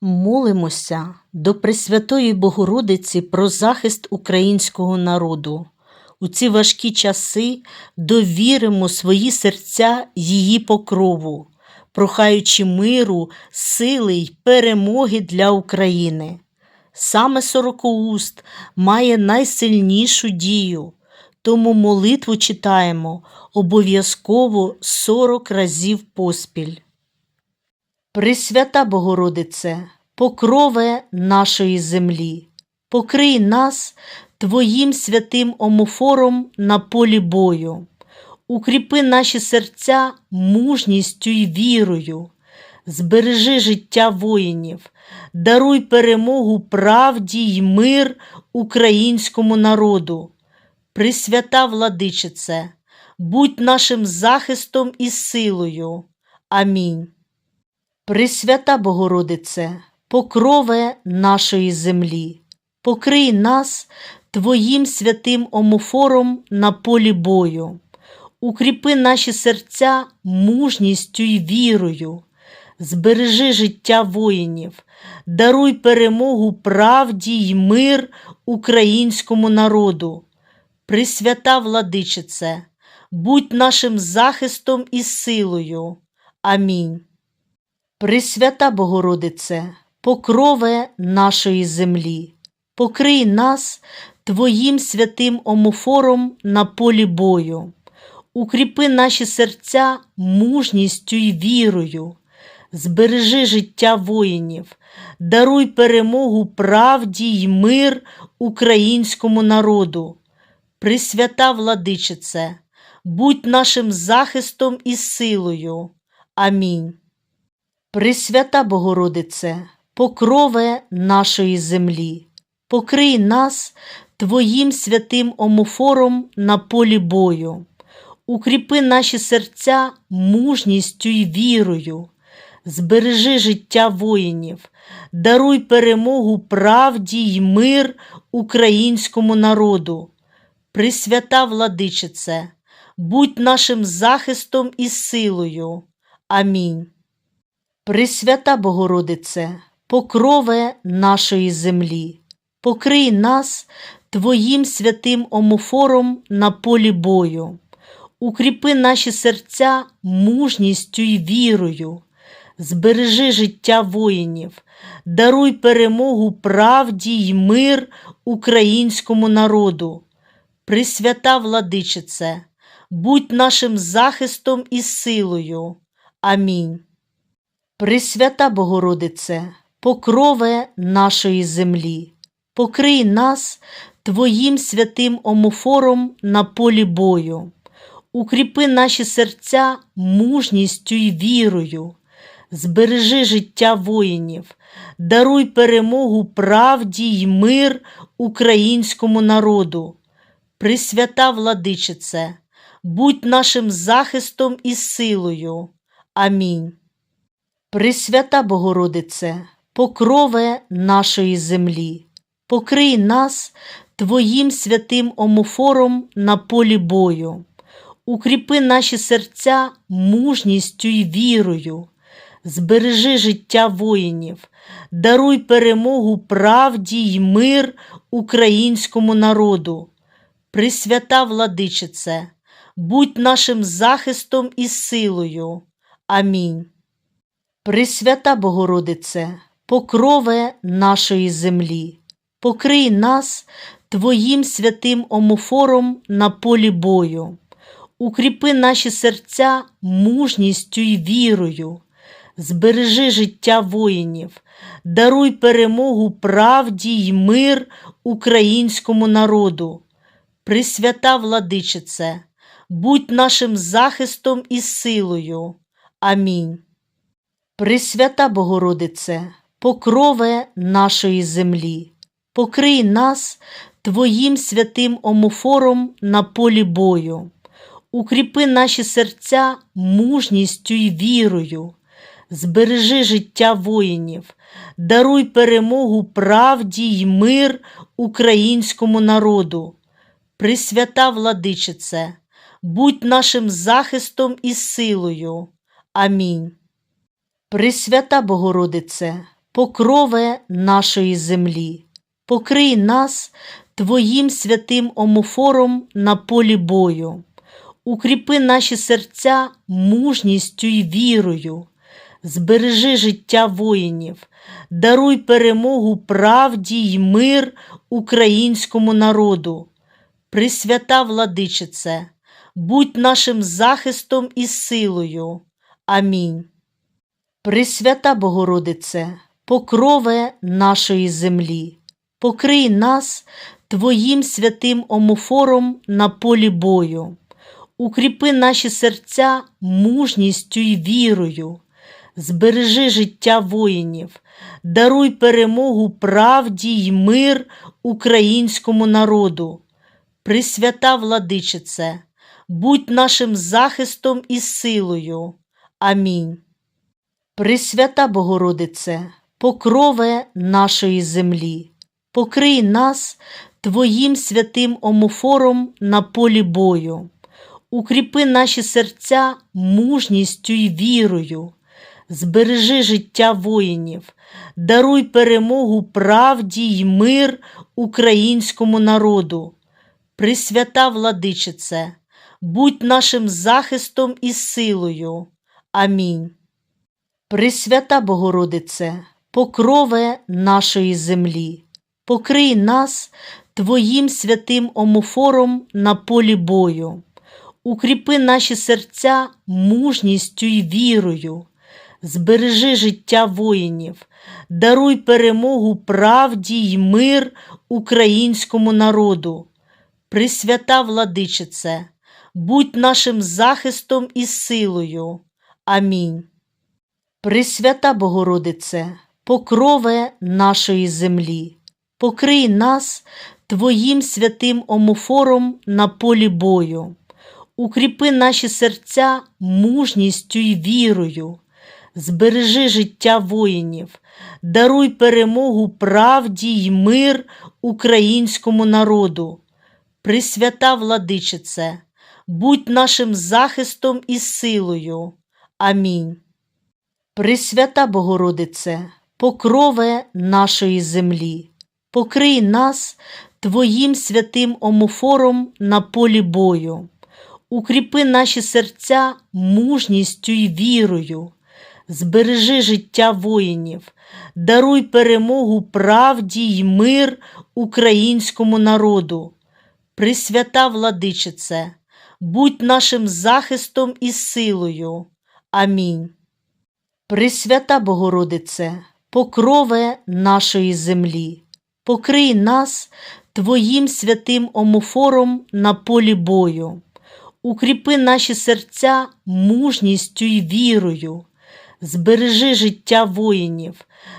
Молимося до Пресвятої Богородиці про захист українського народу. У ці важкі часи довіримо свої серця її покрову, прохаючи миру, сили й перемоги для України. Саме Сорокоуст має найсильнішу дію, тому молитву читаємо обов'язково 40 разів поспіль. Пресвята Богородице, покрове нашої землі, покрий нас Твоїм святим омофором на полі бою, укріпи наші серця мужністю й вірою, збережи життя воїнів, даруй перемогу правді й мир українському народу. Пресвята владичице, будь нашим захистом і силою. Амінь. Пресвята Богородице, покрове нашої землі, покрий нас Твоїм святим омофором на полі бою, укріпи наші серця мужністю й вірою, збережи життя воїнів, даруй перемогу правді й мир українському народу. Пресвята владичице, будь нашим захистом і силою. Амінь. Пресвята Богородице, покрове нашої землі, покрий нас Твоїм святим омофором на полі бою, укріпи наші серця мужністю й вірою, збережи життя воїнів, даруй перемогу правді й мир українському народу. Пресвята владичице, будь нашим захистом і силою. Амінь. Пресвята Богородице, покрове нашої землі, покрий нас Твоїм святим омофором на полі бою, укріпи наші серця мужністю й вірою, збережи життя воїнів, даруй перемогу правді й мир українському народу. Пресвята владичице, будь нашим захистом і силою. Амінь. Пресвята Богородице, покрове нашої землі, покрий нас Твоїм святим омофором на полі бою, укріпи наші серця мужністю й вірою, збережи життя воїнів, даруй перемогу правді й мир українському народу. Пресвята владичице, будь нашим захистом і силою. Амінь. Пресвята Богородице, покрове нашої землі, покрий нас Твоїм святим омофором на полі бою, укріпи наші серця мужністю й вірою, збережи життя воїнів, даруй перемогу правді й мир українському народу. Пресвята владичице, будь нашим захистом і силою. Амінь. Пресвята Богородице, покрове нашої землі, покрий нас Твоїм святим омофором на полі бою, укріпи наші серця мужністю й вірою, збережи життя воїнів, даруй перемогу правді й мир українському народу. Пресвята владичице, будь нашим захистом і силою. Амінь. Пресвята Богородице, покрове нашої землі, покрий нас Твоїм святим омофором на полі бою, укріпи наші серця мужністю й вірою, збережи життя воїнів, даруй перемогу правді й мир українському народу. Пресвята владичице, будь нашим захистом і силою. Амінь. Пресвята Богородице, покрове нашої землі, покрий нас Твоїм святим омофором на полі бою, укріпи наші серця мужністю й вірою, збережи життя воїнів, даруй перемогу правді й мир українському народу. Пресвята владичице, будь нашим захистом і силою. Амінь. Пресвята Богородице, покрове нашої землі, покрий нас Твоїм святим омофором на полі бою, укріпи наші серця мужністю й вірою, збережи життя воїнів, даруй перемогу правді й мир українському народу. Пресвята владичице, будь нашим захистом і силою. Амінь. Пресвята Богородице, покрове нашої землі, покрий нас Твоїм святим омофором на полі бою, укріпи наші серця мужністю й вірою, збережи життя воїнів, даруй перемогу правді й мир українському народу. Пресвята владичице, будь нашим захистом і силою. Амінь. Пресвята Богородице, покрове нашої землі, покрий нас Твоїм святим омофором на полі бою, укріпи наші серця мужністю й вірою, збережи життя воїнів, даруй перемогу правді й мир українському народу. Пресвята владичице, будь нашим захистом і силою. Амінь. Пресвята Богородице, покрове нашої землі, покрий нас Твоїм святим омофором на полі бою, укріпи наші серця мужністю й вірою, збережи життя воїнів, даруй перемогу правді й мир українському народу. Пресвята владичице, будь нашим захистом і силою. Амінь. Пресвята Богородице, покрове нашої землі, покрий нас Твоїм святим омофором на полі бою, укріпи наші серця мужністю й вірою, збережи життя воїнів, даруй перемогу правді й мир українському народу. Пресвята владичице, будь нашим захистом і силою. Амінь. Пресвята Богородице, покрове нашої землі, покрий нас Твоїм святим омофором на полі бою, укріпи наші серця мужністю й вірою, збережи життя воїнів, даруй перемогу правді й мир українському народу. Пресвята владичице, будь нашим захистом і силою. Амінь. Пресвята Богородице, покрове нашої землі, покрий нас Твоїм святим омофором на полі бою, укріпи наші серця мужністю й вірою, збережи життя воїнів,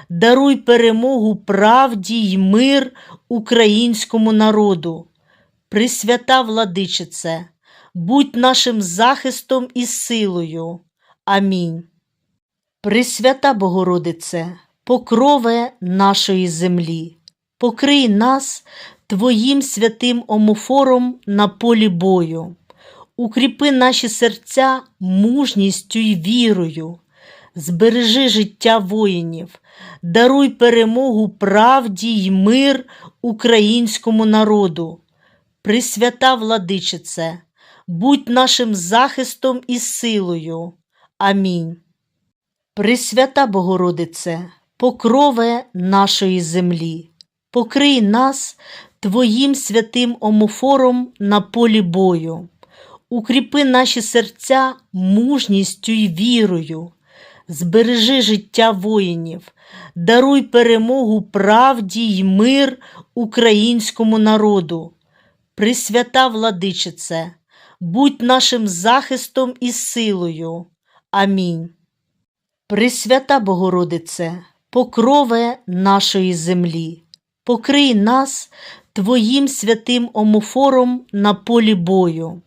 даруй перемогу правді й мир українському народу. Пресвята владичице, будь нашим захистом і силою. Амінь. Пресвята Богородице, покрове нашої землі, покрий нас Твоїм святим омофором на полі бою, укріпи наші серця мужністю й вірою, збережи життя воїнів, даруй перемогу правді й мир українському народу. Пресвята владичице, будь нашим захистом і силою. Амінь. Пресвята Богородице, покрове нашої землі, покрий нас Твоїм святим омофором на полі бою, укріпи наші серця мужністю й вірою, збережи життя воїнів, даруй перемогу правді й мир українському народу. Пресвята владичице, будь нашим захистом і силою. Амінь. Пресвята Богородице, покрове нашої землі, покрий нас Твоїм святим омофором на полі бою,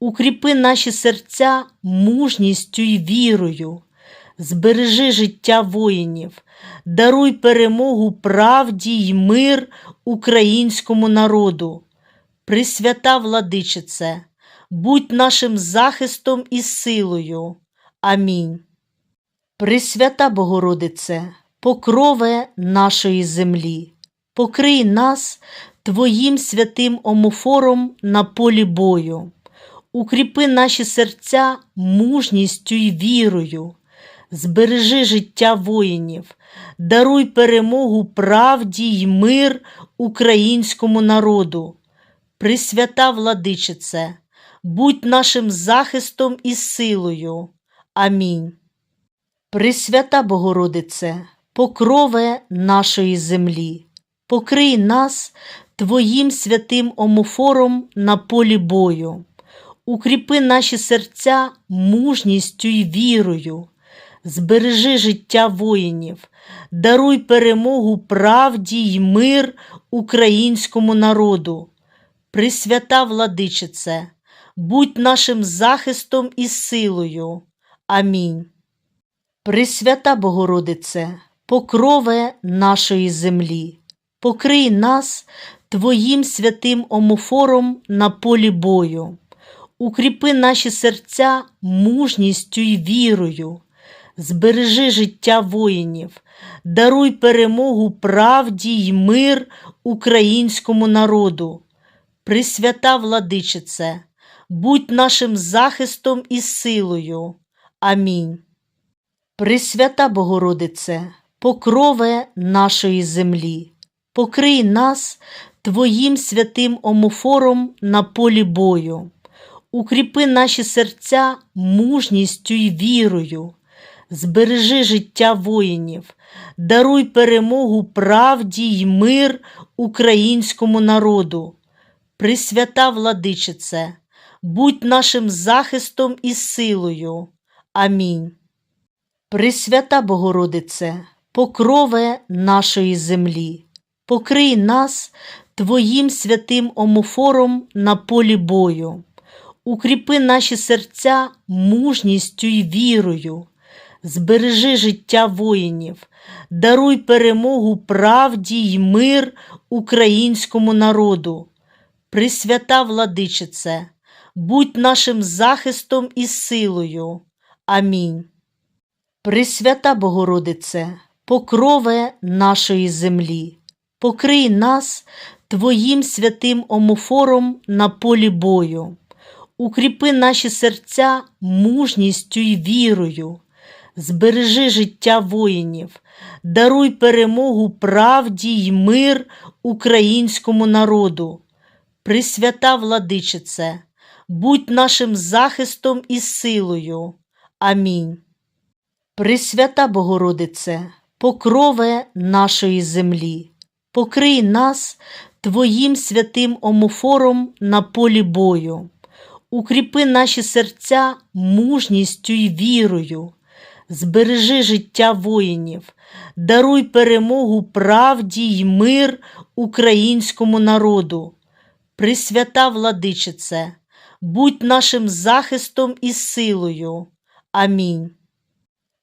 укріпи наші серця мужністю й вірою, збережи життя воїнів, даруй перемогу правді й мир українському народу. Пресвята владичице, будь нашим захистом і силою. Амінь. Пресвята Богородице, покрове нашої землі, покрий нас Твоїм святим омофором на полі бою, укріпи наші серця мужністю й вірою, збережи життя воїнів, даруй перемогу правді й мир українському народу. Пресвята владичице, будь нашим захистом і силою. Амінь. Пресвята Богородице, покрове нашої землі, покрий нас Твоїм святим омофором на полі бою, укріпи наші серця мужністю й вірою, збережи життя воїнів, даруй перемогу правді й мир українському народу. Пресвята владичице, будь нашим захистом і силою. Амінь. Пресвята Богородице, покрове нашої землі, покрий нас Твоїм святим омофором на полі бою, укріпи наші серця мужністю й вірою, збережи життя воїнів, даруй перемогу правді й мир українському народу. Пресвята владичице, будь нашим захистом і силою. Амінь. Пресвята Богородице, покрове нашої землі, покрий нас Твоїм святим омофором на полі бою, укріпи наші серця мужністю й вірою, збережи життя воїнів, даруй перемогу правді й мир українському народу. Пресвята владичице, будь нашим захистом і силою. Амінь. Пресвята Богородице, покрове нашої землі, покрий нас Твоїм святим омофором на полі бою, укріпи наші серця мужністю й вірою, збережи життя воїнів, даруй перемогу правді й мир українському народу. Пресвята владичице, будь нашим захистом і силою. Амінь. Пресвята Богородице, покрове нашої землі, покрий нас Твоїм святим омофором на полі бою, укріпи наші серця мужністю й вірою, збережи життя воїнів, даруй перемогу правді й мир українському народу. Пресвята владичице, будь нашим захистом і силою. Амінь. Пресвята Богородице, покрове нашої землі, покрий нас Твоїм святим омофором на полі бою, укріпи наші серця мужністю й вірою, збережи життя воїнів, даруй перемогу правді й мир українському народу. Пресвята владичице, будь нашим захистом і силою. Амінь.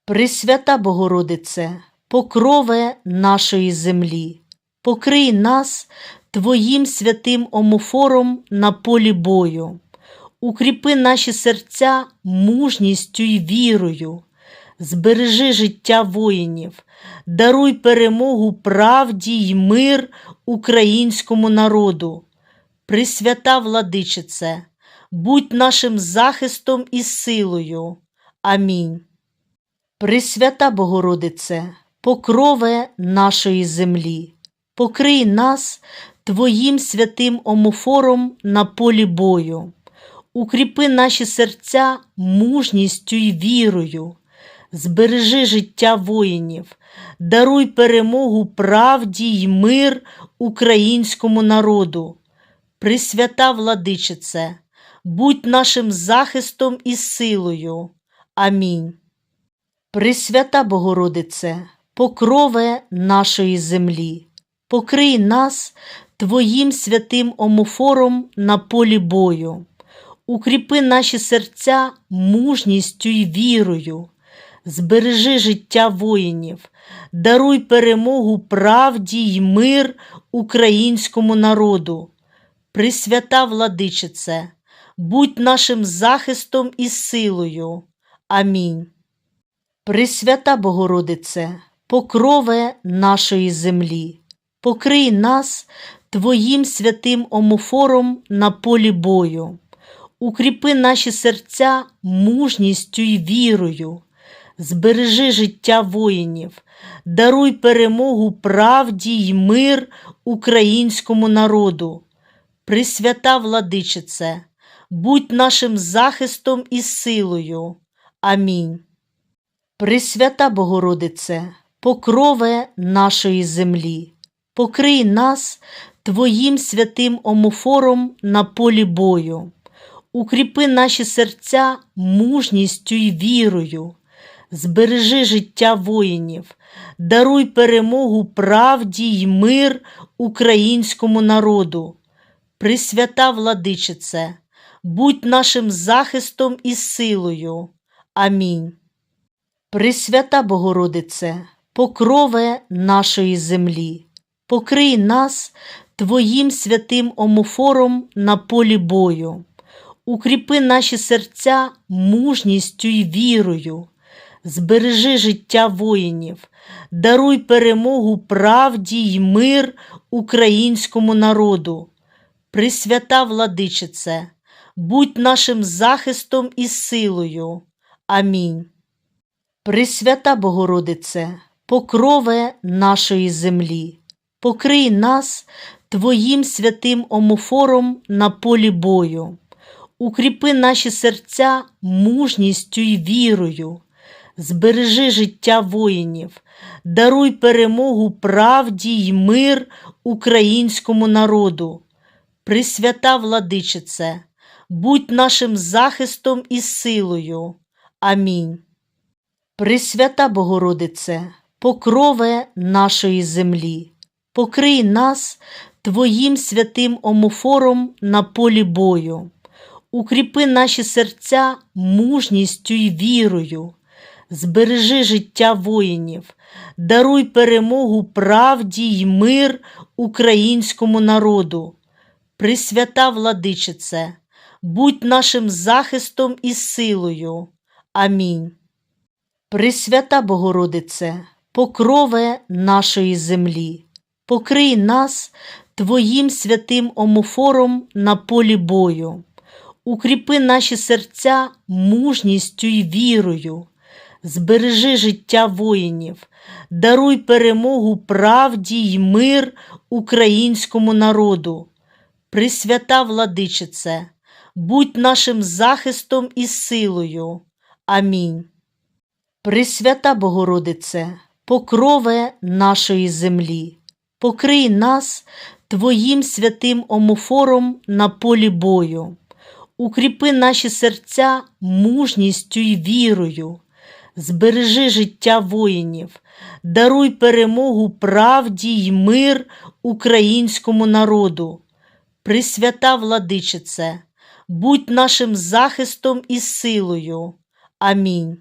Пресвята Богородице, покрове нашої землі, покрий нас Твоїм святим омофором на полі бою, укріпи наші серця мужністю й вірою, збережи життя воїнів, даруй перемогу правді й мир українському народу. Пресвята владичице, будь нашим захистом і силою. Амінь. Пресвята Богородице, покрове нашої землі, покрий нас Твоїм святим омофором на полі бою, укріпи наші серця мужністю й вірою, збережи життя воїнів, даруй перемогу правді й мир українському народу. Пресвята владичице, будь нашим захистом і силою. Амінь. Пресвята Богородице, покрове нашої землі, покрий нас Твоїм святим омофором на полі бою, укріпи наші серця мужністю й вірою, збережи життя воїнів, даруй перемогу правді й мир українському народу. Пресвята владичице, будь нашим захистом і силою. Амінь. Пресвята Богородице, покрове нашої землі, покрий нас Твоїм святим омофором на полі бою, укріпи наші серця мужністю й вірою, збережи життя воїнів, даруй перемогу правді й мир українському народу. Пресвята владичице, будь нашим захистом і силою. Амінь. Пресвята Богородице, покрове нашої землі, покрий нас Твоїм святим омофором на полі бою, укріпи наші серця мужністю й вірою, збережи життя воїнів, даруй перемогу правді й мир українському народу. Пресвята владичице, будь нашим захистом і силою. Амінь. Пресвята Богородице, покрове нашої землі, покрий нас Твоїм святим омофором на полі бою, укріпи наші серця мужністю й вірою, збережи життя воїнів, даруй перемогу правді й мир українському народу. Пресвята владичице, будь нашим захистом і силою. Амінь. Пресвята Богородице, покрове нашої землі, покрий нас Твоїм святим омофором на полі бою, укріпи наші серця мужністю й вірою, збережи життя воїнів, даруй перемогу правді й мир українському народу. Пресвята владичице, будь нашим захистом і силою. Амінь. Пресвята Богородице, покрове нашої землі, покрий нас Твоїм святим омофором на полі бою, укріпи наші серця мужністю й вірою, збережи життя воїнів, даруй перемогу правді й мир українському народу. Пресвята владичице, будь нашим захистом і силою. Амінь. Пресвята Богородице, покрове нашої землі, покрий нас Твоїм святим омофором на полі бою, укріпи наші серця мужністю й вірою, збережи життя воїнів, даруй перемогу правді й мир українському народу. Пресвята владичице, будь нашим захистом і силою. Амінь. Пресвята Богородице, покрове нашої землі, покрий нас Твоїм святим омофором на полі бою, укріпи наші серця мужністю й вірою, збережи життя воїнів, даруй перемогу правді й мир українському народу. Пресвята владичице, будь нашим захистом і силою. Амінь.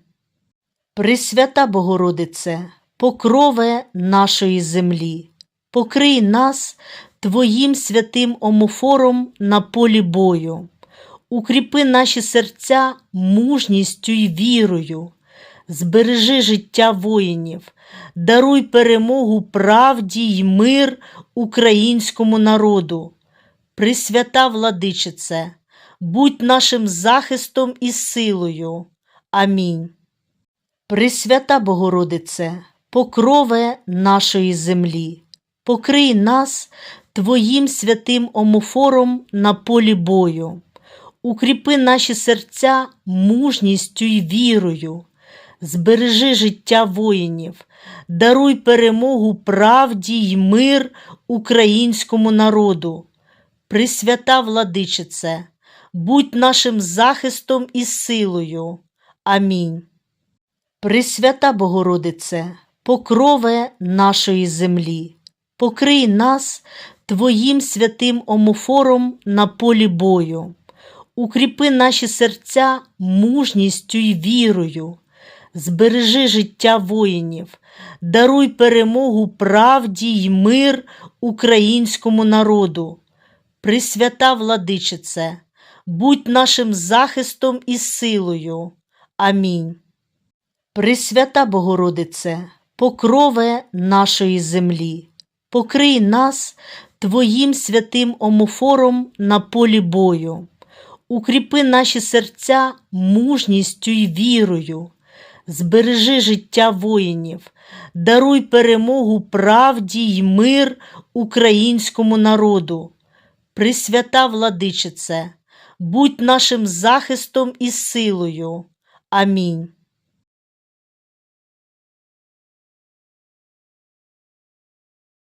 Пресвята Богородице, покрове нашої землі, покрий нас Твоїм святим омофором на полі бою, укріпи наші серця мужністю й вірою, збережи життя воїнів, даруй перемогу правді й мир українському народу. Пресвята владичице, будь нашим захистом і силою. Амінь. Пресвята Богородице, покрове нашої землі, покрий нас Твоїм святим омофором на полі бою, укріпи наші серця мужністю й вірою, збережи життя воїнів, даруй перемогу правді й мир українському народу. Пресвята владичице, будь нашим захистом і силою. Амінь. Пресвята Богородице, покрове нашої землі, покрий нас Твоїм святим омофором на полі бою, укріпи наші серця мужністю й вірою, збережи життя воїнів, даруй перемогу правді й мир українському народу. Пресвята владичице, будь нашим захистом і силою. Амінь. Пресвята Богородице, покрове нашої землі, покрий нас Твоїм святим омофором на полі бою, укріпи наші серця мужністю й вірою, збережи життя воїнів, даруй перемогу правді й мир українському народу. Пресвята владичице, будь нашим захистом і силою. Амінь.